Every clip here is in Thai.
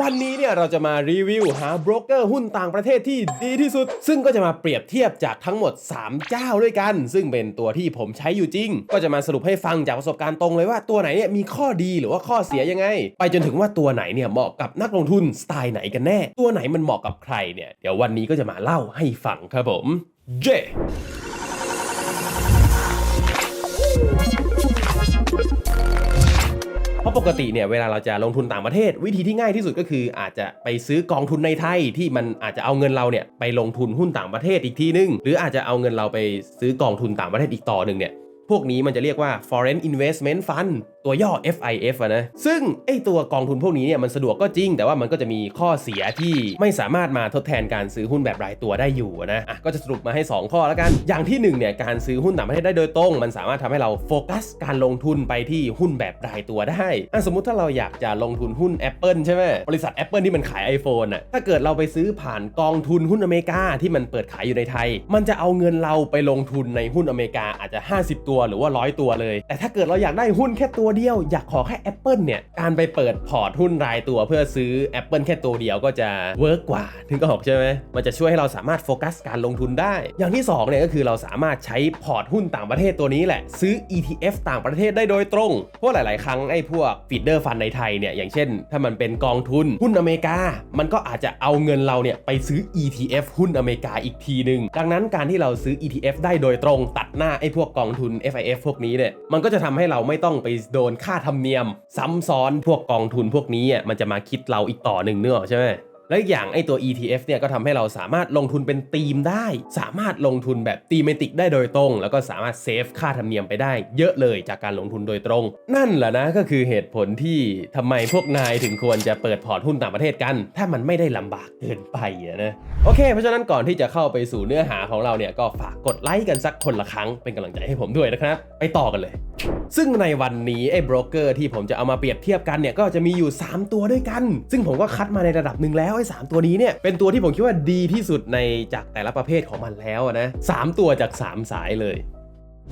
วันนี้เนี่ยเราจะมารีวิวหาโบรกเกอร์หุ้นต่างประเทศที่ดีที่สุด ซึ่งก็จะมาเปรียบเทียบจากทั้งหมด 3 เจ้าด้วยกัน ซึ่งเป็นตัวที่ผมใช้อยู่จริง ก็จะมาสรุปให้ฟังจากประสบการณ์ตรงเลยว่าตัวไหนเนี่ยมีข้อดีหรือว่าข้อเสียยังไง ไปจนถึงว่าตัวไหนเนี่ยเหมาะกับนักลงทุนสไตล์ไหนกันแน่ ตัวไหนมันเหมาะกับใครเนี่ยเดี๋ยววันนี้ก็จะมาเล่าให้ฟังครับผมเจ เพราะปกติเนี่ยเวลาเราจะลงทุนต่างประเทศ วิธีที่ง่ายที่สุดก็คือ อาจจะไปซื้อกองทุนในไทยที่มันอาจจะเอาเงินเราเนี่ยไปลงทุนหุ้นต่างประเทศอีกทีนึง หรืออาจจะเอาเงินเราไปซื้อกองทุนต่างประเทศอีกต่อหนึ่งเนี่ยพวกนี้มันจะเรียกว่า foreign investment fund ตัวย่อ FIF อะนะ ซึ่งไอตัวกองทุนพวกนี้เนี่ยมันสะดวกก็จริง แต่ว่ามันก็จะมีข้อเสียที่ไม่สามารถมาทดแทนการซื้อหุ้นแบบรายตัวได้อยู่นะอะก็จะสรุปมาให้ 2 ข้อแล้วกัน อย่างที่1เนี่ยการซื้อหุ้นต่างประเทศได้โดยตรง มันสามารถทำให้เราโฟกัสการลงทุนไปที่หุ้นแบบรายตัวได้อะสมมติถ้าเราอยากจะลงทุนหุ้น Apple ใช่ไหมบริษัท Apple ที่มันขาย iPhone อะถ้าเกิดเราไปซื้อผ่านกองทุนหุ้นอเมริกาที่มันเปิดขายอยู่ในไทย มันจะเอาเงินเราไปลงทุนในหุ้นอเมริกาอาจจะ 50 ตัวหรือว่าร้อยตัวเลย แต่ถ้าเกิดเราอยากได้หุ้นแค่ตัวเดียวอยากขอแค่ Apple เนี่ยการไปเปิดพอร์ตหุ้นรายตัวเพื่อซื้อ Apple แค่ตัวเดียวก็จะเวิร์กกว่าถึงก็ออกใช่ไหมมันจะช่วยให้เราสามารถโฟกัสการลงทุนได้ อย่างที่2เนี่ยก็คือเราสามารถใช้พอร์ตหุ้นต่างประเทศตัวนี้แหละ ซื้อ ETF ต่างประเทศได้โดยตรงเพราะหลาย ๆ ครั้งไอ้พวกฟีดเดอร์ฟันในไทยเนี่ยอย่างเช่น ถ้ามันเป็นกองทุนหุ้นอเมริกา มันก็อาจจะเอาเงินเราเนี่ยไปซื้อ ETF หุ้นอเมริกาอีกทีหนึ่งดังนั้นการที่เราซื้อ ETF ได้โดยตรง ตัดหน้าไอ้พวกกองทุน FIF พวกนี้เนี่ยมันก็จะทำให้เราไม่ต้องไปโดนค่าธรรมเนียม ซ้ำซ้อนพวกกองทุนพวกนี้อะมันจะมาคิดเราอีกต่อหนึ่งเนื้อใช่ไหมและอีกอย่างไอตัว ETF เนี่ยก็ทำให้เราสามารถลงทุนเป็นธีมได้ สามารถลงทุนแบบธีมติกได้โดยตรง แล้วก็สามารถเซฟค่าธรรมเนียมไปได้ เยอะเลยจากการลงทุนโดยตรง นั่นแหละนะก็คือเหตุผลที่ทำไมพวกนายถึงควรจะเปิดพอร์ตหุ้นต่างประเทศกัน ถ้ามันไม่ได้ลำบากเกินไปนะโอเค เพราะฉะนั้นก่อนที่จะเข้าไปสู่เนื้อหาของเราเนี่ยก็ฝากกดไลค์กันสักคนละครั้งเป็นกำลังใจให้ผมด้วยนะครับ ไปต่อกันเลย ซึ่งในวันนี้ไอ้บรกเกอร์ที่ผมจะเอามาเปรียบเทียบกันเนี่ยก็จะมีอยู่ 3 ตัวด้วยกัน ซึ่งผมก็คัดมาในระดับหนึ่งแล้วไอ้สตัวนี้เนี่ยเป็นตัวที่ผมคิดว่าดีที่สุดในจากแต่ละประเภทของมันแล้วนะสามตัวจาก 3 สายเลย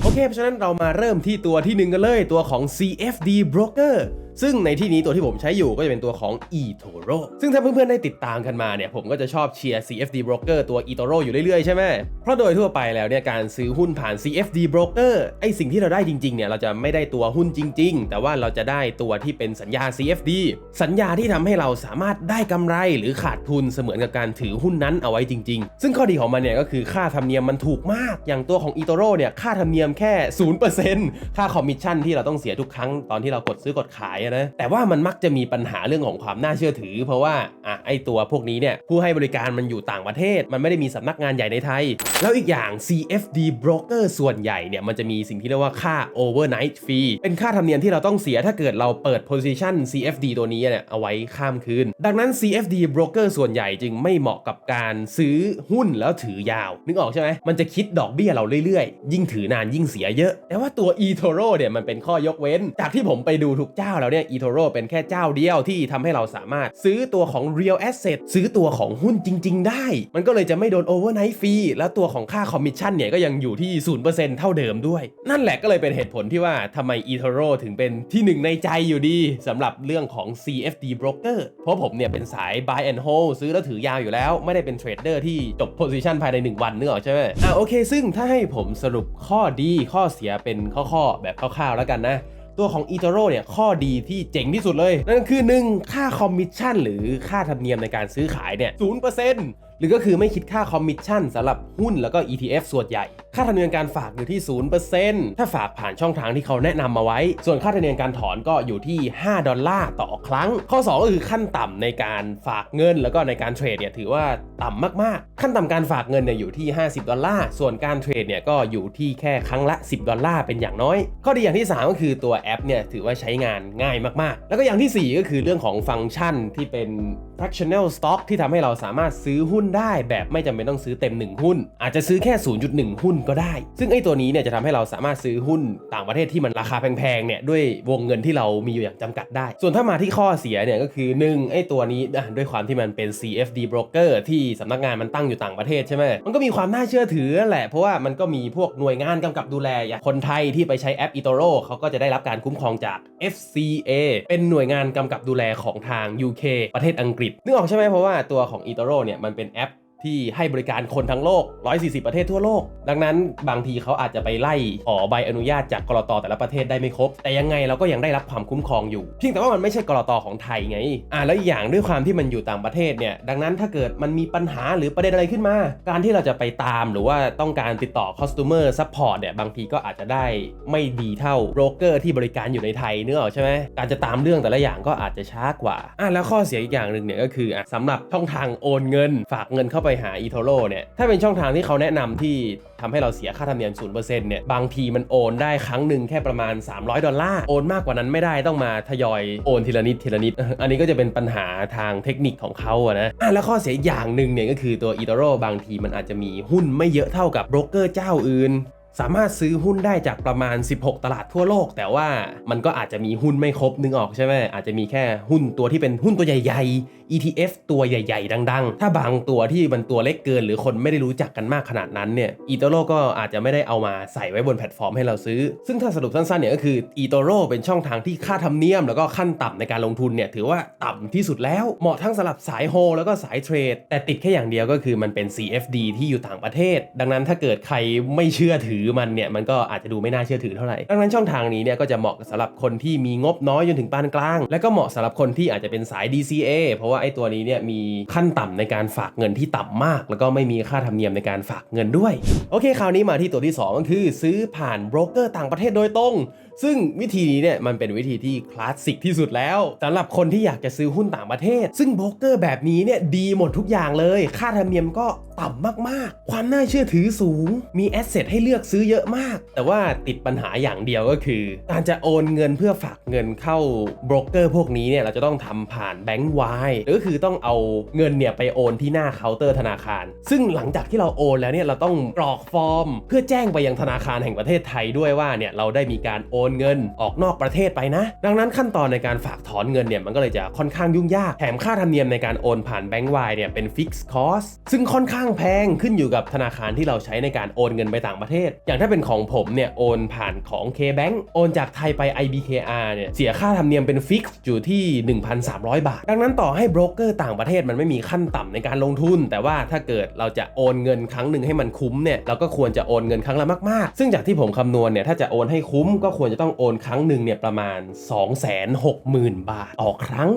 โอเคเพราะฉะนั้นเรามาเริ่มที่ตัวที่หนึ่งกันเลยตัวของ CFD Broker ซึ่งในที่นี้ตัวที่ผมใช้อยู่ก็จะเป็นตัวของ eToro ซึ่งถ้าเพื่อนๆได้ติดตามกันมาเนี่ยผมก็จะชอบเชียร์ CFD Broker ตัว eToro อยู่เรื่อยๆใช่ไหมเพราะโดยทั่วไปแล้วเนี่ยการซื้อหุ้นผ่าน CFD Broker ไอสิ่งที่เราได้จริงๆเนี่ยเราจะไม่ได้ตัวหุ้นจริง ๆ แต่ว่าเราจะได้ตัวที่เป็นสัญญา CFD สัญญาที่ทำให้เราสามารถได้กำไรหรือขาดทุนเสมือนกับการถือหุ้นนั้นเอาไว้จริง ๆ ซึ่งข้อดีของมันเนี่ยก็คือค่าธรรมเนียมมันถูกมาก อย่างตัวของ eToro เนี่ยค่าธรรมเนียมแค่ 0%ค่าคอมมิชชั่นที่เราต้องเสียทุกครั้งตอนที่เรากดซื้อกดขายนะ แต่ว่ามันมักจะมีปัญหาเรื่องของความน่าเชื่อถือ เพราะว่าอะไอตัวพวกนี้เนี่ยผู้ให้บริการมันอยู่ต่างประเทศ มันไม่ได้มีสำนักงานใหญ่ในไทย แล้วอีกอย่าง CFD broker ส่วนใหญ่เนี่ยมันจะมีสิ่งที่เรียกว่าค่า overnight fee เป็นค่าธรรมเนียมที่เราต้องเสียถ้าเกิดเราเปิด position CFD ตัวนี้เนี่ยเอาไว้ข้ามคืน ดังนั้น CFD broker ส่วนใหญ่จึงไม่เหมาะกับการซื้อหุ้นแล้วถือยาว นึกออกใช่ไหมมันจะคิดดอกเบี้ยเราเรื่อยๆ ยิ่งถือนานยิ่งเสียเยอะ แต่ว่าตัว eToro เนี่ยมันเป็นข้อยกเว้น จากที่ผมไปดูทุกเจ้าแล้วเนี่ย eToro เป็นแค่เจ้าเดียวที่ทำให้เราสามารถซื้อตัวของ real asset ซื้อตัวของหุ้นจริง ๆ ได้ มันก็เลยจะไม่โดน overnight fee แล้วตัวของค่า commission เนี่ยก็ยังอยู่ที่ 0%เท่าเดิมด้วย นั่นแหละก็เลยเป็นเหตุผลที่ว่าทำไม eToro ถึงเป็นที่หนึ่งในใจอยู่ดีสำหรับเรื่องของ CFD broker เพราะผมเนี่ยเป็นสาย buy and hold ซื้อแล้วถือยาวอยู่แล้ว ไม่ได้เป็นเทรดเดอร์ที่จบ position ภายใน 1 วันนึกออกใช่ไหมอะโอเค ซึ่งถ้าให้ผมสรุปข้อดีข้อเสียเป็นข้อๆแบบคร่าวๆแล้วกันนะ ตัวของ eToro เนี่ยข้อดีที่เจ๋งที่สุดเลย นั่นก็คือ 1 ค่าคอมมิชชั่นหรือค่าธรรมเนียมในการซื้อขายเนี่ย0% หรือก็คือไม่คิดค่าคอมมิชชั่นสำหรับหุ้นแล้วก็ ETF ส่วนใหญ่ ค่าธรรมเนียมการฝากอยู่ที่ 0%ถ้าฝากผ่านช่องทางที่เขาแนะนำมาไว้ ส่วนค่าธรรมเนียมการถอนก็อยู่ที่ 5 ดอลลาร์ต่อครั้ง ข้อ 2 ก็คือขั้นต่ำในการฝากเงิน แล้วก็ในการเทรดเนี่ยถือว่าต่ำมากๆ ขั้นต่ำการฝากเงินเนี่ยอยู่ที่ 50 ดอลลาร์ ส่วนการเทรดเนี่ยก็อยู่ที่แค่ครั้งละ 10 ดอลลาร์เป็นอย่างน้อย ข้อดีอย่างที่ 3 ก็คือตัวแอปเนี่ยถือว่าใช้งานง่ายมากๆ แล้วก็อย่างทีสี่4 ก็คือเรื่องของฟังก์ชันที่เป็น fractional stock ที่ทำให้เราสามารถซื้อหุ้นได้แบบไม่จำเป็นต้องซื้อเต็ม 1 หุ้น อาจจะซื้อแค่ 0.1 หุ้นก็ได้ ซึ่งไอ้ตัวนี้เนี่ยจะทำให้เราสามารถซื้อหุ้นต่างประเทศที่มันราคาแพงๆเนี่ยด้วยวงเงินที่เรามีอยู่อย่างจำกัดได้ ส่วนถ้ามาที่ข้อเสียเนี่ยก็คือ 1 ไอ้ตัวนี้ด้วยความที่มันเป็น CFD broker ที่สำนักงานมันตั้งอยู่ต่างประเทศใช่ไหมมันก็มีความน่าเชื่อถือแหละเพราะว่ามันก็มีพวกหน่วยงานกำกับดูแลอย่างคนไทยที่ไปใช้แอป eToro เขาก็จะได้รับการคุ้มครองจาก FCA เป็นหน่วยงานกำกับดูแลของทาง UK ประเทศอังกฤษนึกออกใช่ไหมเพราะว่าตัวของ eToro เนี่ยมันเป็นแอป ที่ให้บริการคนทั้งโลก 140 ประเทศทั่วโลก ดังนั้นบางทีเขาอาจจะไปไล่ขอใบอนุญาตจากกรตแต่ละประเทศได้ไม่ครบ แต่ยังไงเราก็ยังได้รับความคุ้มครองอยู่ เพียงแต่ว่ามันไม่ใช่กรตของไทยไง อ่าแล้วอีกอย่างด้วยความที่มันอยู่ต่างประเทศเนี่ย ดังนั้นถ้าเกิดมันมีปัญหาหรือประเด็นอะไรขึ้นมา การที่เราจะไปตามหรือว่าต้องการติดต่อ customer support เนี่ย บางทีก็อาจจะได้ไม่ดีเท่าโบรกเกอร์ที่บริการอยู่ในไทยเนื้อใช่ไหมการจะตามเรื่องแต่ละอย่างก็อาจจะช้ากว่า อะแล้วข้อเสียอีกอย่างหนึ่งเนี่ยก็คืออะสำหรับช่องทางโอนเงิน ฝากเงินเข้าไปไปหาอีทอโร่เนี่ยถ้าเป็นช่องทางที่เขาแนะนำที่ทำให้เราเสียค่าธรรมเนียมศูนย์เปอร์เซ็นต์เนี่ยบางทีมันโอนได้ครั้งหนึ่งแค่ประมาณ 300 ดอลลาร์โอนมากกว่านั้นไม่ได้ต้องมาทยอยโอนทีละนิดทีละนิด อันนี้ก็จะเป็นปัญหาทางเทคนิคของเขาอะนะอะแล้วข้อเสียอย่างหนึ่งเนี่ยก็คือตัวอีทอโร่บางทีมันอาจจะมีหุ้นไม่เยอะเท่ากับโบรกเกอร์เจ้าอื่น สามารถซื้อหุ้นได้จากประมาณ 16 ตลาดทั่วโลก แต่ว่ามันก็อาจจะมีหุ้นไม่ครบนึงออกใช่ไหมอาจจะมีแค่หุ้นตัวที่เป็นหุ้นตัวใหญ่ ๆ ETF ตัวใหญ่ ๆ ดัง ๆ ถ้าบางตัวที่มันตัวเล็กเกิน หรือคนไม่ได้รู้จักกันมากขนาดนั้นเนี่ยอีโตโรก็อาจจะไม่ได้เอามาใส่ไว้บนแพลตฟอร์มให้เราซื้อ ซึ่งถ้าสรุปสั้นๆเนี่ยก็คืออีโตโรเป็นช่องทางที่ค่าธรรมเนียม แล้วก็ขั้นต่ำในการลงทุนเนี่ยถือว่าต่ำที่สุดแล้วเหมาะทั้งสำหรับสายโฮแล้วก็สายเทรดแต่ติดแค่อย่างเดียวก็คือมันเป็น CFD ที่อยู่ต่างประเทศ ดังนั้นถ้าเกิดใครไม่เชื่อถืออมันเนี่ยมันก็อาจจะดูไม่น่าเชื่อถือเท่าไหร่ดังนั้นช่องทางนี้เนี่ยก็จะเหมาะสำหรับคนที่มีงบน้อยจนถึงปานกลาง และก็เหมาะสำหรับคนที่อาจจะเป็นสาย DCA เพราะว่าไอ้ตัวนี้เนี่ยมีขั้นต่ำในการฝากเงินที่ต่ำมาก แล้วก็ไม่มีค่าธรรมเนียมในการฝากเงินด้วย โอเคคราวนี้มาที่ตัวที่สองก็คือ ซื้อผ่านโบรกเกอร์ต่างประเทศโดยตรง ซึ่งวิธีนี้เนี่ยมันเป็นวิธีที่คลาสสิกที่สุดแล้วสำหรับคนที่อยากจะซื้อหุ้นต่างประเทศ ซึ่งโบรกเกอร์แบบนี้เนี่ยดีหมดทุกอย่างเลย ค่าธรรมเนียมก็ต่ำมาก ๆ ความน่าเชื่อถือสูง มีแอสเซทให้เลือกซื้อเยอะมาก แต่ว่าติดปัญหาอย่างเดียวก็คือ การจะโอนเงินเพื่อฝากเงินเข้าโบรกเกอร์พวกนี้เนี่ยเราจะต้องทำผ่านแบงก์วายหรือก็คือต้องเอาเงินเนี่ยไปโอนที่หน้าเคาน์เตอร์ธนาคาร ซึ่งหลังจากที่เราโอนแล้วเนี่ยเราต้องกรอกฟอร์ม เพื่อแจ้งไปยังธนาคารแห่งประเทศไทยด้วยว่าเนี่ยเราได้มีการโอนเงินออกนอกประเทศไปนะ ดังนั้นขั้นตอนในการฝากถอนเงินเนี่ยมันก็เลยจะค่อนข้างยุ่งยากแถมค่าธรรมเนียมในการโอนผ่านแบงก์วายเนี่ยเป็นฟิกซ์คอสซึ่งค่อนข้างแพงขึ้นอยู่กับธนาคารที่เราใช้ในการโอนเงินไปต่างประเทศ อย่างถ้าเป็นของผมเนี่ยโอนผ่านของ KBank โอนจากไทยไป IBKR เนี่ยเสียค่าธรรมเนียมเป็นฟิกซ์อยู่ที่ 1,300 บาท ดังนั้นต่อให้โบรกเกอร์ต่างประเทศมันไม่มีขั้นต่ำในการลงทุน แต่ว่าถ้าเกิดเราจะโอนเงินครั้งหนึ่งให้มันคุ้มเนี่ยเราก็ควรจะโอนเงินครั้งละมากๆ ซึ่งจากที่ผมคำนวณเนี่ยถ้าจะโอนให้คุ้มก็ควรจะต้องโอนครั้งหนึ่งเนี่ยประมาณ 260,000 บาทต่อครั้ง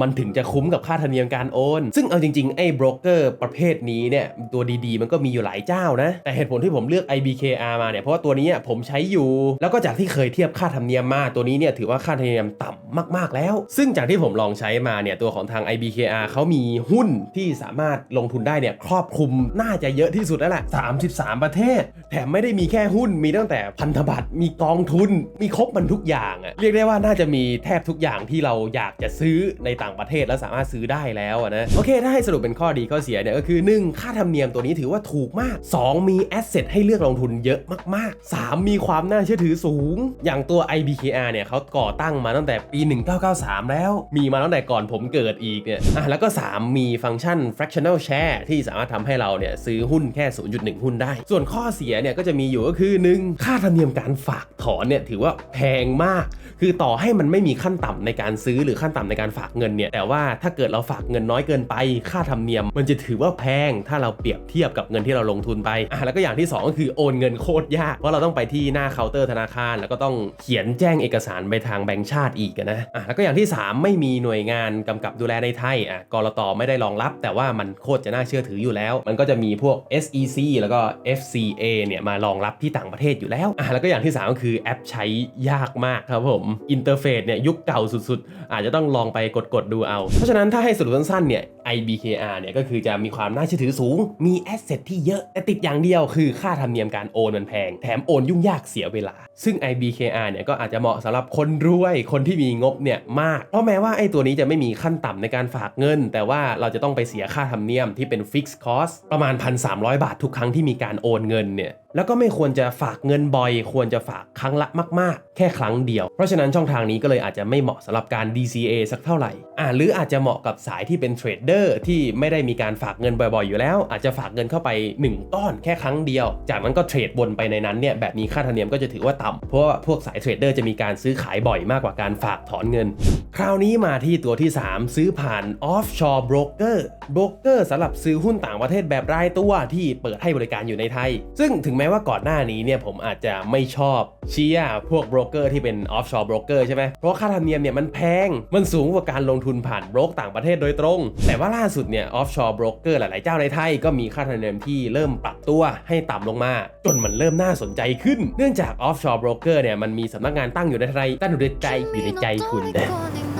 มันถึงจะคุ้มกับค่าธรรมเนียมการโอน ซึ่งเอาจริงๆ ไอ้บรกเกอร์ประเภทนี้เนี่ยตัวดีๆ มันก็มีอยู่หลายเจ้านะ แต่เหตุผลที่ผมเลือก IBKR มาเนี่ยเพราะว่าตัวนี้ผมใช้อยู่ แล้วก็จากที่เคยเทียบค่าธรรมเนียมมาตัวนี้เนี่ยถือว่าค่าธรรมเนียมต่ำมาก ๆแล้ว ซึ่งจากที่ผมลองใช้มาเนี่ยตัวของทาง IBKR เขามีหุ้นที่สามารถลงทุนได้เนี่ยครอบคลุมน่าจะเยอะที่สุดแล้วแหละ33 ประเทศ แถมไม่ได้มีแค่หุ้นมีตั้งแต่พันธบัตรมีกองทุน มีครบมันทุกอย่างอะเรียกได้ว่าน่าจะมีแทบทุกอย่างที่เราอยากจะซื้อในตางประเทศแล้วสามารถซื้อได้แล้วนะโอเคถ้าให้สรุปเป็นข้อดีข้อเสียเนี่ยก็คือ 1. ค่าธรรมเนียมตัวนี้ถือว่าถูกมาก 2. มีแอสเซทให้เลือกลงทุนเยอะมากๆ 3. มีความน่าเชื่อถือสูง อย่างตัว IBKR เนี่ยเขาก่อตั้งมาตั้งแต่ปี 1993 แล้ว มีมาตั้งแต่ก่อนผมเกิดอีกเนี่ยอะแล้วก็ 3 มีฟังก์ชัน fractional share ที่สามารถทำให้เราเนี่ยซื้อหุ้นแค่ 0.1 หุ้นได้ ส่วนข้อเสียเนี่ยก็จะมีอยู่ก็คือ 1. ค่าธรรมเนียมการฝากถอนเนี่ยถือว่าแพงมาก คือต่อให้มันไม่มีขั้นต่ำในการซื้อหรือขั้นต่ำในการฝากเงินเนี่ยแต่ว่าถ้าเกิดเราฝากเงินน้อยเกินไป ค่าธรรมเนียม มันจะถือว่าแพงถ้าเราเปรียบเทียบกับเงินที่เราลงทุนไปอะแล้วก็อย่างที่ 2 ก็คือโอนเงินโคตรยากเพราะเราต้องไปที่หน้าเคาน์เตอร์ธนาคาร แล้วก็ต้องเขียนแจ้งเอกสารไปทางแบงก์ชาติอีกนะอะแล้วก็อย่างที่ 3 ไม่มีหน่วยงานกำกับดูแลในไทยอะกรตไม่ได้รองรับ แต่ว่ามันโคตรจะน่าเชื่อถืออยู่แล้ว มันก็จะมีพวก SEC แล้วก็ FCA เนี่ยมารองรับที่ต่างประเทศอยู่แล้วอะแล้วก็อย่างที่ 3 ก็คือแอปใช้ยากมากครับผมอินเทอร์เฟซเนี่ยยุคเก่าสุดๆ อาจจะต้องลองไปกดๆดูเอา เพราะฉะนั้นถ้าให้สรุปสั้นๆเนี่ย IBKR เนี่ยก็คือจะมีความน่าเชื่อถือสูง มีแอสเซทที่เยอะ แต่ติดอย่างเดียวคือค่าธรรมเนียมการโอนมันแพง แถมโอนยุ่งยากเสียเวลา ซึ่ง IBKR เนี่ยก็อาจจะเหมาะสำหรับคนรวย คนที่มีงบเนี่ยมาก เพราะแม้ว่าไอ้ตัวนี้จะไม่มีขั้นต่ำในการฝากเงิน แต่ว่าเราจะต้องไปเสียค่าธรรมเนียมที่เป็น Fixed Cost ประมาณ 1,300 บาททุกครั้งที่มีการโอนเงินเนี่ยแล้วก็ไม่ควรจะฝากเงินบ่อย ควรจะฝากครั้งละมากๆ แค่ครั้งเดียว เพราะฉะนั้นช่องทางนี้ก็เลยอาจจะไม่เหมาะสำหรับการ DCA สักเท่าไหร่อ่าหรืออาจจะเหมาะกับสายที่เป็นเทรดเดอร์ที่ไม่ได้มีการฝากเงินบ่อยๆ อยู่แล้ว อาจจะฝากเงินเข้าไป 1 ก้อนแค่ครั้งเดียว จากนั้นก็เทรดวนไปในนั้นเนี่ยแบบนี้ค่าธรรมเนียมก็จะถือว่าต่ำเพราะว่าพวกสายเทรดเดอร์จะมีการซื้อขายบ่อยมากกว่าการฝากถอนเงิน คราวนี้มาที่ตัวที่ 3 ซื้อผ่าน offshore broker broker สำหรับซื้อหุ้นต่างประเทศแบบรายตัวที่เปิดให้บริการอยู่ในไทย ซึ่งถึงแม้ว่าก่อนหน้านี้เนี่ยผมอาจจะไม่ชอบเชียร์พวกโบรกเกอร์ที่เป็น offshore broker ใช่ไหมเพราะค่าธรรมเนียมเนี่ยมันแพงมันสูงกว่าการลงทุนผ่านโบรกต่างประเทศโดยตรงแต่ว่าล่าสุดเนี่ยออฟชอร์บรกเกอร์หลาย ๆ เจ้าในไทยก็มีค่าธรรมเนียมที่เริ่มปรับตัวให้ต่ำลงมา จนมันเริ่มน่าสนใจขึ้น เนื่องจากออฟชอร์บรกเกอร์เนี่ยมันมีสำนักงานตั้งอยู่ในไทยตั้งอยู่ในใจอยู่ในใจคุณ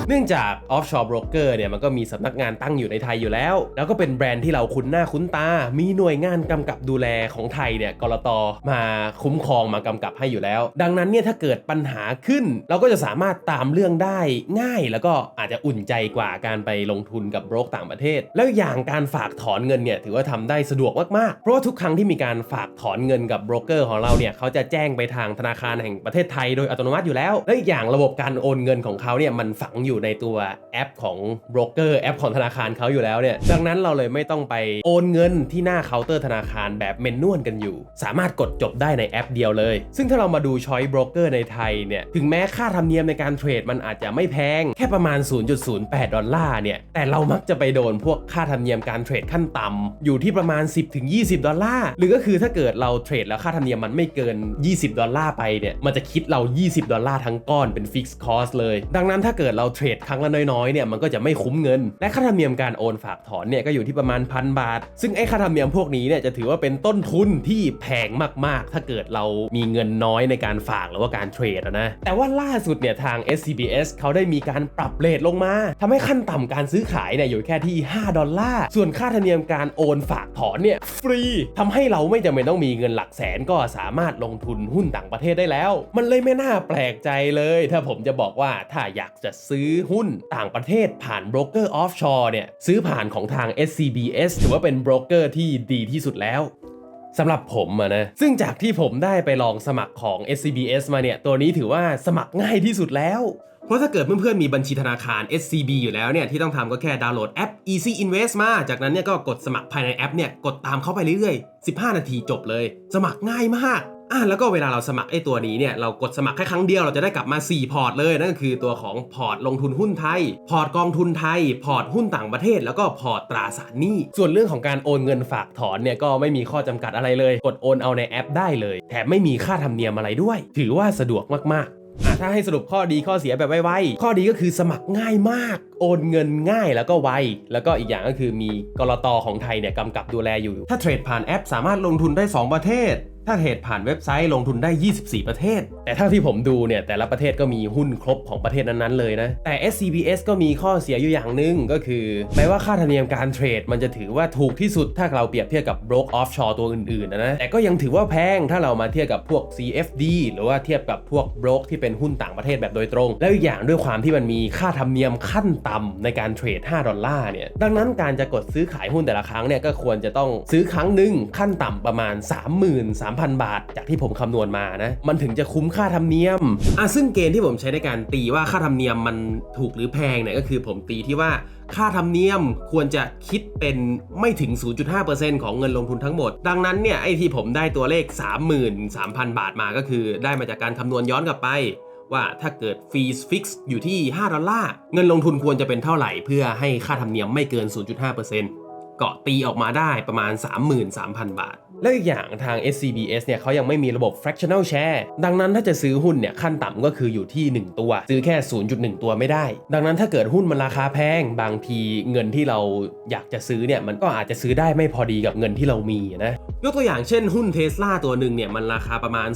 เนื่องจาก offshore broker เนี่ยมันก็มีสำนักงานตั้งอยู่ในไทยอยู่แล้ว แล้วก็เป็นแบรนด์ที่เราคุ้นหน้าคุ้นตา มีหน่วยงานกำกับดูแลของไทยเนี่ยกรตมาคุ้มครองมากำกับให้อยู่แล้ว ดังนั้นเนี่ยถ้าเกิดปัญหาขึ้น เราก็จะสามารถตามเรื่องได้ง่าย แล้วก็อาจจะอุ่นใจกว่าการไปลงทุนกับโบรกต่างประเทศ แล้วอย่างการฝากถอนเงินเนี่ยถือว่าทำได้สะดวกมากๆ เพราะว่าทุกครั้งที่มีการฝากถอนเงินกับโบรกเกอร์ของเราเนี่ยเขาจะแจ้งไปทางธนาคารแห่งประเทศไทยโดยอัตโนมัติอยู่แล้ว และอีกอย่างระบบการโอนเงินของเขาเนี่ยมันฝังอยูู่่ในตัวแอปของโบรกเกอร์แอปของธนาคารเขาอยู่แล้วเนี่ย ดังนั้นเราเลยไม่ต้องไปโอนเงินที่หน้าเคาน์เตอร์ธนาคารแบบเมนนวลกันอยู่ สามารถกดจบได้ในแอปเดียวเลย ซึ่งถ้าเรามาดูช้อยโบรกเกอร์ในไทยเนี่ย ถึงแม้ค่าธรรมเนียมในการเทรดมันอาจจะไม่แพง แค่ประมาณ 0.08 ดอลลาร์เนี่ย แต่เรามักจะไปโดนพวกค่าธรรมเนียมการเทรดขั้นต่ำอยู่ที่ประมาณ 10-20 ดอลลาร์ หรือก็คือถ้าเกิดเราเทรดแล้วค่าธรรมเนียมมันไม่เกิน 20 ดอลลาร์ไปเนี่ย มันจะคิดเรา 20 ดอลลาร์ทั้งก้อนเป็นฟิกซ์คอสเลย ดังนั้นถ้าเกิดเราเทรดครั้งละน้อยๆเนี่ยมันก็จะไม่คุ้มเงิน และค่าธรรมเนียมการโอนฝากถอนเนี่ยก็อยู่ที่ประมาณพันบาท ซึ่งไอ้ค่าธรรมเนียมพวกนี้เนี่ยจะถือว่าเป็นต้นทุนที่แพงมากๆ ถ้าเกิดเรามีเงินน้อยในการฝากหรือว่าการเทรดนะแต่ว่าล่าสุดเนี่ยทาง SCBS เขาได้มีการปรับเรทลงมาทำให้ขั้นต่ำการซื้อขายเนี่ยอยู่แค่ที่ 5 ดอลลาร์ส่วนค่าธรรมเนียมการโอนฝากถอนเนี่ยฟรีทำให้เราไม่จำเป็นต้องมีเงินหลักแสนก็สามารถลงทุนหุ้นต่างประเทศได้แล้ว มันเลยไม่น่าแปลกใจเลย ถ้าผมจะบอกว่าถ้าอยากจะซื้ออหุ้นต่างประเทศผ่านโบรกเกอร์ออฟชอร์เนี่ยซื้อผ่านของทาง SCBS ถือว่าเป็นโบรกเกอร์ที่ดีที่สุดแล้วสำหรับผมอะนะ ซึ่งจากที่ผมได้ไปลองสมัครของ SCBS มาเนี่ย ตัวนี้ถือว่าสมัครง่ายที่สุดแล้ว เพราะถ้าเกิดเพื่อนๆมีบัญชีธนาคาร SCB อยู่แล้วเนี่ย ที่ต้องทำก็แค่ดาวน์โหลดแอป Easy Invest มา จากนั้นเนี่ยก็กดสมัครภายในแอปเนี่ย กดตามเข้าไปเรื่อยๆ 15 นาทีจบเลย สมัครง่ายมาก อะแล้วก็เวลาเราสมัครไอ้ตัวนี้เนี่ยเรากดสมัครแค่ครั้งเดียวเราจะได้กลับมา 4 พอร์ตเลย นั่นก็คือตัวของพอร์ตลงทุนหุ้นไทย พอร์ตกองทุนไทย พอร์ตหุ้นต่างประเทศ แล้วก็พอร์ตตราสารหนี้ ส่วนเรื่องของการโอนเงินฝากถอนเนี่ยก็ไม่มีข้อจำกัดอะไรเลย กดโอนเอาในแอปได้เลย แถมไม่มีค่าธรรมเนียมอะไรด้วย ถือว่าสะดวกมากๆอะถ้าให้สรุปข้อดีข้อเสียแบบไวๆ ข้อดีก็คือสมัครง่ายมาก โอนเงินง่ายแล้วก็ไว แล้วก็อีกอย่างก็คือมีกรตของไทยเนี่ยกำกับดูแลอยู่ ถ้าเทรดผ่านแอปสามารถลงทุนได้ 2 ประเทศ ถ้าเทรดผ่านเว็บไซต์ลงทุนได้ 24 ประเทศ แต่เท่าที่ผมดูเนี่ยแต่ละประเทศก็มีหุ้นครบของประเทศนั้นๆเลยนะ แต่ SCBS ก็มีข้อเสียอยู่อย่างหนึ่งก็คือ แม้ว่าค่าธรรมเนียมการเทรดมันจะถือว่าถูกที่สุดถ้าเราเปรียบเทียบกับ broke offshore ตัวอื่นๆนะ แต่ก็ยังถือว่าแพงถ้าเรามาเทียบกับพวก CFD หรือว่าเทียบกับพวก broke ที่เป็นหุ้นต่างประเทศแบบโดยตรง แล้วอีกอย่างด้วยความที่มันมีค่าธรรมเนียมขั้นต่ำในการเทรด 5 ดอลลาร์เนี่ย ดังนั้นการจะกดซื้อขายหุ้นแต่ละครั้งเนี่ยก็ควรจะต้องซื้อครั้งหนึ่งขั้นต่ำประมาณ3,000 บาท จากที่ผมคำนวณมานะ มันถึงจะคุ้มค่าธรรมเนียมอะซึ่งเกณฑ์ที่ผมใช้ในการตีว่าค่าธรรมเนียมมันถูกหรือแพงเนี่ยก็คือผมตีที่ว่าค่าธรรมเนียมควรจะคิดเป็นไม่ถึง 0.5%ของเงินลงทุนทั้งหมด ดังนั้นเนี่ยไอ้ที่ผมได้ตัวเลข 33,000 บาทมาก็คือได้มาจากการคำนวณย้อนกลับไปว่าถ้าเกิดฟีสฟิกซ์อยู่ที่ 5 ดอลลาร์ เงินลงทุนควรจะเป็นเท่าไหร่ เพื่อให้ค่าธรรมเนียมไม่เกิน 0.5%ก็ตีออกมาได้ประมาณ 33,000 บาท แล้วอีกอย่างทาง SCBS เนี่ยเขายังไม่มีระบบ fractional share ดังนั้นถ้าจะซื้อหุ้นเนี่ยขั้นต่ำก็คืออยู่ที่ 1 ตัว ซื้อแค่ 0.1 ตัวไม่ได้ ดังนั้นถ้าเกิดหุ้นมันราคาแพง บางทีเงินที่เราอยากจะซื้อเนี่ยมันก็อาจจะซื้อได้ไม่พอดีกับเงินที่เรามีนะยกตัวอย่างเช่นหุ้นเทสลาตัวหนึ่งเนี่ยมันราคาประมาณ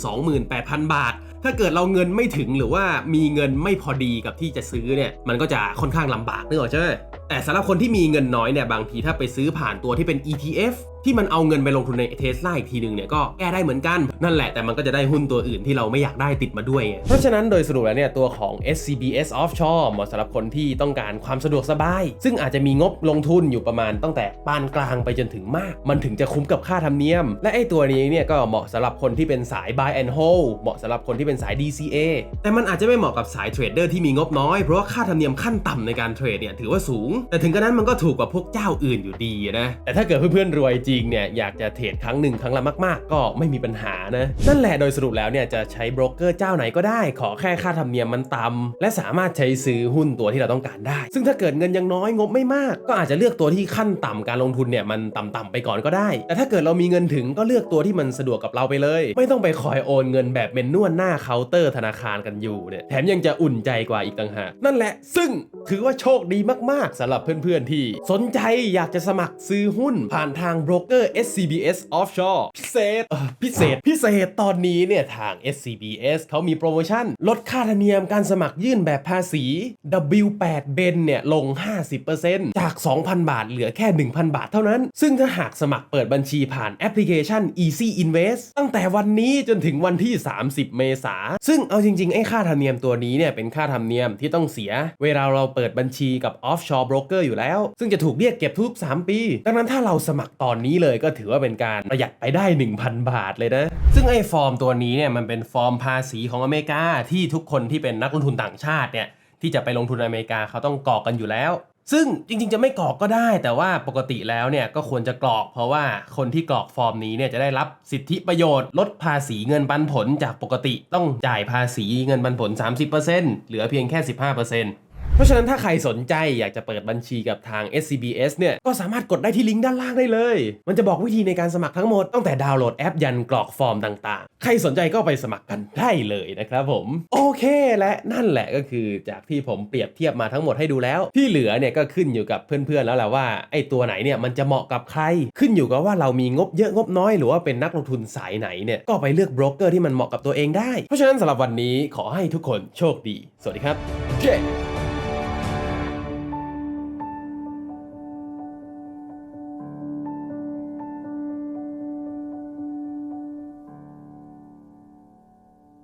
28,000 บาท ถ้าเกิดเราเงินไม่ถึงหรือว่ามีเงินไม่พอดีกับที่จะซื้อเนี่ยมันก็จะค่อนข้างลำบากนึกออกใช่ไหมแต่สำหรับคนที่มีเงินน้อยเนี่ยบางทีถ้าไปซื้อผ่านตัวที่เป็น ETF ที่มันเอาเงินไปลงทุนในเทสลาอีกทีหนึ่งเนี่ยก็แก้ได้เหมือนกันนั่นแหละแต่มันก็จะได้หุ้นตัวอื่นที่เราไม่อยากได้ติดมาด้วยไงเพราะฉะนั้นโดยสรุปแล้วเนี่ยตัวของ SCBS Offshore เหมาะสำหรับคนที่ต้องการความสะดวกสบาย ซึ่งอาจจะมีงบลงทุนอยู่ประมาณตั้งแต่ปานกลางไปจนถึงมาก มันถึงจะคุ้มกับค่าธรรมเนียม และไอ้ตัวนี้เนี่ยก็เหมาะสำหรับคนที่เป็นสาย buy and hold เหมาะสำหรับคนที่เป็นสาย DCA แต่มันอาจจะไม่เหมาะกับสายเทรดเดอร์ที่มีงบน้อยเพราะว่าค่าธรรมเนียมขั้นต่ำในการเทรดเนี่ยถือว่าสูง แต่ถึงกระนั้นมันก็ถูกกว่าพวกเจ้าอื่นอยู่ดีนะแต่ถ้าเกิดเพื่อนๆรวยจริงเนี่ยอยากจะเทรดครั้งหนึ่งครั้งละมากๆ ก็ไม่มีปัญหานะ นั่นแหละโดยสรุปแล้วเนี่ยจะใช้โบรกเกอร์เจ้าไหนก็ได้ ขอแค่ค่าธรรมเนียมมันต่ำและสามารถใช้ซื้อหุ้นตัวที่เราต้องการได้ ซึ่งถ้าเกิดเงินยังน้อยงบไม่มาก ก็อาจจะเลือกตัวที่ขั้นต่ำการลงทุนเนี่ยมันต่ำๆไปก่อนก็ได้ แต่ถ้าเกิดเรามีเงินถึงก็เลือกตัวที่มันสะดวกกับเราไปเลย ไม่ต้องไปคอยโอนเงินแบบเป็นนวดหน้าเคาน์เตอร์ธนาคารกันอยู่เนี่ยแถมยังจะอุ่นใจกว่าอีกต่างหากนั่นแหละ ซึ่งถือว่าโชคดีมากๆสำหรับเพื่อนๆที่ สนใจอยากจะสมัครซื้อหุ้นผ่านทางโบรกเกอร์ SCBS Offshore พิเศษพิเศษ พิเศษตอนนี้เนี่ยทาง SCBS เขามีโปรโมชั่น ลดค่าธรรมเนียมการสมัครยื่นแบบภาษี W8 เบนเนี่ยลง 50%จาก 2,000 บาทเหลือแค่ 1,000 บาทเท่านั้น ซึ่งถ้าหากสมัครเปิดบัญชีผ่านแอปพลิเคชัน Easy Invest ตั้งแต่วันนี้จนถึงวันที่ 30 เมษาซึ่งเอาจริงๆ ไอ้ค่าธรรมเนียมตัวนี้เนี่ยเป็นค่าธรรมเนียมที่ต้องเสีย เวลาเราเปิดบัญชีกับ Offshore Broker อยู่แล้ว ซึ่งจะถูกเรียกเก็บทุก 3 ปี ดังนั้นถ้าเราสมัครตอนนี้เลยก็ถือว่าเป็นการประหยัดไปได้ 1,000 บาทเลยนะ ซึ่งไอ้ฟอร์มตัวนี้เนี่ยมันเป็นฟอร์มภาษีของอเมริกาที่ทุกคนที่เป็นนักลงทุนต่างชาติเนี่ยที่จะไปลงทุนในอเมริกาเขาต้องกรอกกันอยู่แล้ว ซึ่งจริงๆ จะไม่กรอกก็ได้ แต่ว่าปกติแล้วเนี่ยก็ควรจะกรอก เพราะว่าคนที่กรอกฟอร์มนี้เนี่ยจะได้รับสิทธิประโยชน์ลดภาษีเงินปันผลจากปกติต้องจ่ายภาษีเงินปันผล 30%เหลือเพียงแค่ 15% เพราะฉะนั้นถ้าใครสนใจอยากจะเปิดบัญชีกับทาง SCBS เนี่ยก็สามารถกดได้ที่ลิงก์ด้านล่างได้เลย มันจะบอกวิธีในการสมัครทั้งหมดตั้งแต่ดาวน์โหลดแอปยันกรอกฟอร์มต่างๆ ใครสนใจก็ไปสมัครกันได้เลยนะครับผม โอเคและนั่นแหละก็คือจากที่ผมเปรียบเทียบมาทั้งหมดให้ดูแล้ว ที่เหลือเนี่ยก็ขึ้นอยู่กับเพื่อนๆแล้วแหละว่าไอ้ตัวไหนเนี่ยมันจะเหมาะกับใคร ขึ้นอยู่กับว่าเรามีงบเยอะงบน้อยหรือว่าเป็นนักลงทุนสายไหนเนี่ยก็ไปเลือกโบรกเกอร์ที่มันเหมาะกับตัวเองได้ เพราะฉะนั้นสำหรับวันนี้ขอให้ทุกคนโชคดี สวัสดีครับเย้